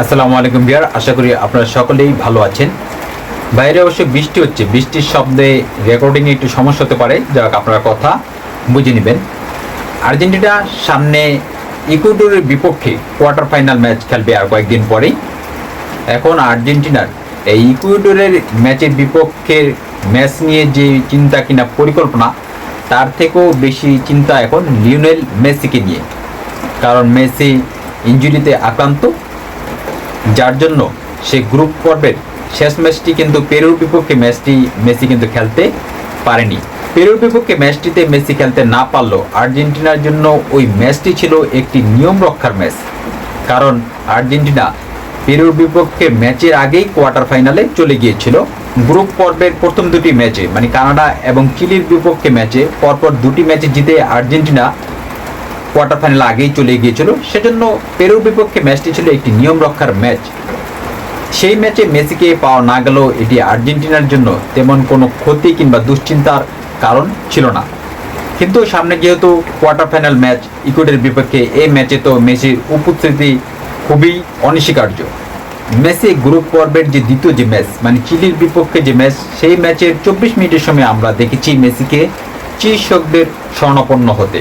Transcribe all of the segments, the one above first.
আসসালামু আলাইকুম বিয়ার আশা করি আপনারা সকলেই ভালো আছেন। বাইরে অবশ্য বৃষ্টি হচ্ছে, বৃষ্টির শব্দে রেকর্ডিংয়ে একটু সমস্যা হতে পারে যাক আপনারা কথা বুঝে নেবেন। আর্জেন্টিনা সামনে ইকুয়েডরের বিপক্ষে কোয়ার্টার ফাইনাল ম্যাচ খেলবে আর কয়েকদিন পরেই। এখন আর্জেন্টিনার এই ইকুয়েডরের ম্যাচের বিপক্ষের ম্যাচ নিয়ে যে চিন্তা কিনা পরিকল্পনা, তার থেকেও বেশি চিন্তা এখন লিওনেল মেসিকে নিয়ে। কারণ মেসি ইঞ্জুরিতে আক্রান্ত। যার জন্য সে গ্রুপ পর্বের শেষ ম্যাচটি কিন্তু পেরুর বিপক্ষে ম্যাচটি মেসি কিন্তু খেলতে পারেনি। পেরুর বিপক্ষে ম্যাচটিতে মেসি খেলতে না পারলেও আর্জেন্টিনার জন্য ওই ম্যাচটি ছিল একটি নিয়ম রক্ষার ম্যাচ কারণ আর্জেন্টিনা পেরুর বিপক্ষে ম্যাচের আগেই কোয়ার্টার ফাইনালে চলে গিয়েছিল। গ্রুপ পর্বের প্রথম দুটি ম্যাচে মানে কানাডা এবং চিলির বিপক্ষে ম্যাচে পরপর দুটি ম্যাচে জিতে আর্জেন্টিনা কোয়ার্টার ফাইনাল আগেই চলে গিয়েছিল। সেজন্য পেরুর বিপক্ষে ম্যাচটি ছিল একটি নিয়ম রক্ষার ম্যাচ সেই ম্যাচে মেসিকে পাওয়া না গেলেও এটি আর্জেন্টিনার জন্য তেমন কোনো ক্ষতি কিংবা দুশ্চিন্তার কারণ ছিল না। কিন্তু সামনে যেহেতু কোয়ার্টার ফাইনাল ম্যাচ ইকুয়েডের বিপক্ষে এই ম্যাচে তো মেসির উপস্থিতি খুবই অনস্বীকার্য। মেসি গ্রুপ পর্বের যে দ্বিতীয় যে ম্যাচ মানে চিলির বিপক্ষে যে ম্যাচ সেই ম্যাচের চব্বিশ মিনিটের সময় আমরা দেখেছি মেসিকে চিকিৎসকদের স্বর্ণাপন্ন হতে।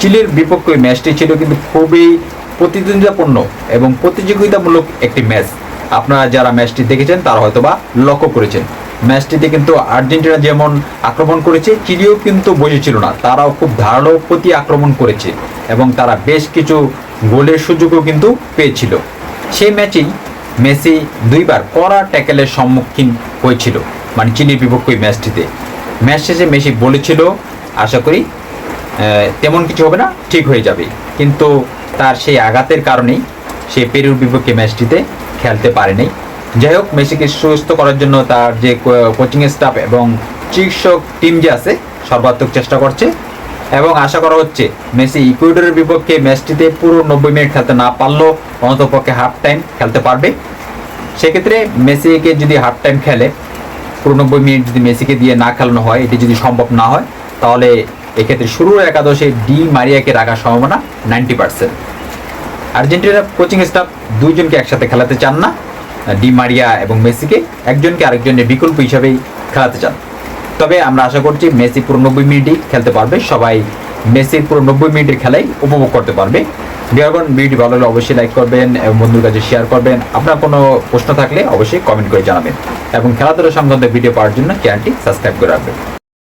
চিলির বিপক্ষে ম্যাচটি ছিল কিন্তু খুবই প্রতিদ্বন্দ্বিতাপূর্ণ এবং প্রতিযোগিতামূলক একটি ম্যাচ। আপনারা যারা ম্যাচটি দেখেছেন, তারা হয়তো বা লক্ষ্য করেছেন। ম্যাচটিতে কিন্তু আর্জেন্টিনা যেমন আক্রমণ করেছে, চিলিও কিন্তু বসেছিল না। তারাও খুব ধারালো প্রতি আক্রমণ করেছে এবং তারা বেশ কিছু গোলের সুযোগও কিন্তু পেয়েছিল। সেই ম্যাচেই মেসি দুইবার কড়া ট্যাকেলের সম্মুখীন হয়েছিল মানে চিলির বিপক্ষে ম্যাচটিতে। ম্যাচ শেষে মেসি বলেছিল, আশা করি তেমন কিছু হবে না, ঠিক হয়ে যাবে। কিন্তু তার সেই আঘাতের কারণেই সে পেরুর বিপক্ষে ম্যাচটিতে খেলতে পারেনি। যাই হোক, মেসিকে সুস্থ করার জন্য তার যে কোচিং স্টাফ এবং চিকিৎসক টিম যে আছে, সর্বাত্মক চেষ্টা করছে এবং আশা করা হচ্ছে মেসি ইকুয়েডরের বিপক্ষে ম্যাচটিতে পুরো নব্বই মিনিট খেলতে না পারলেও অন্ততপক্ষে হাফ টাইম খেলতে পারবে। সেক্ষেত্রে মেসিকে যদি হাফ টাইম খেলে, পুরো নব্বই মিনিট যদি মেসিকে দিয়ে না খেলানো হয়, এটি যদি সম্ভব না হয়, তাহলে এক্ষেত্রে শুরুর একাদশে ডি মারিয়াকে রাখার সম্ভাবনা নাইনটি পার্সেন্ট। আর্জেন্টিনার কোচিং স্টাফ দুইজনকে একসাথে খেলাতে চান না। ডি মারিয়া এবং মেসিকে একজনকে আরেকজনের বিকল্প হিসাবেই খেলাতে চান। তবে আমরা আশা করছি মেসি পুরো নব্বই মিনিটই খেলতে পারবে। সবাই মেসির পুরো নব্বই মিনিটের খেলাই উপভোগ করতে পারবে। বিয়ারগন ভিডিওটি ভালো হলে অবশ্যই লাইক করবেন এবং বন্ধুর কাছে শেয়ার করবেন। আপনার কোনো প্রশ্ন থাকলে অবশ্যই কমেন্ট করে জানাবেন। এবং খেলাধুলা সংক্রান্ত ভিডিও পাওয়ার জন্য চ্যানেলটি সাবস্ক্রাইব করে রাখবেন।